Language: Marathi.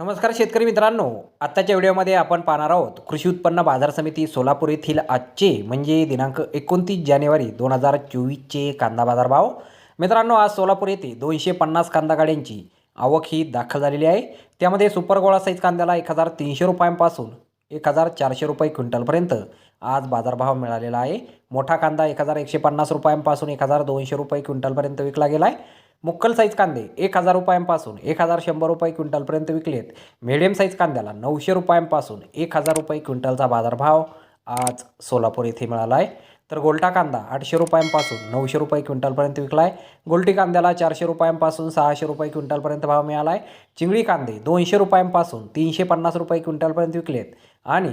नमस्कार शेतकरी मित्रांनो. आत्ताच्या व्हिडिओमध्ये आपण पाहणार आहोत कृषी उत्पन्न बाजार समिती सोलापूर येथील आजचे म्हणजे दिनांक एकोणतीस जानेवारी दोन हजार चोवीसचे कांदा बाजार भाव मित्रांनो आज सोलापूर येथे दोनशे पन्नास कांदा गाड्यांची आवक ही दाखल झालेली आहे. त्यामध्ये सुपर गोळा साईज कांद्याला एक हजार तीनशे रुपयांपासून एक हजार चारशे रुपये क्विंटलपर्यंत आज बाजारभाव मिळालेला आहे. मोठा कांदा एक हजार एकशे पन्नास रुपयांपासून एक हजार दोनशे रुपये क्विंटलपर्यंत विकला गेला आहे. मुक्कल साईज कांदे एक हजार रुपयांपासून एक हजार शंभर रुपये क्विंटलपर्यंत विकलेत. मिडियम साईज कांद्याला नऊशे रुपयांपासून एक हजार रुपये क्विंटलचा बाजारभाव आज सोलापूर येथे मिळाला आहे तर गोल्टा कांदा आठशे रुपयांपासून नऊशे रुपये क्विंटलपर्यंत विकला आहे गोल्टी कांद्याला चारशे रुपयांपासून सहाशे रुपये क्विंटलपर्यंत भाव मिळाला आहे चिंगळी कांदे दोनशे रुपयांपासून तीनशे पन्नास रुपये क्विंटलपर्यंत विकलेत. आणि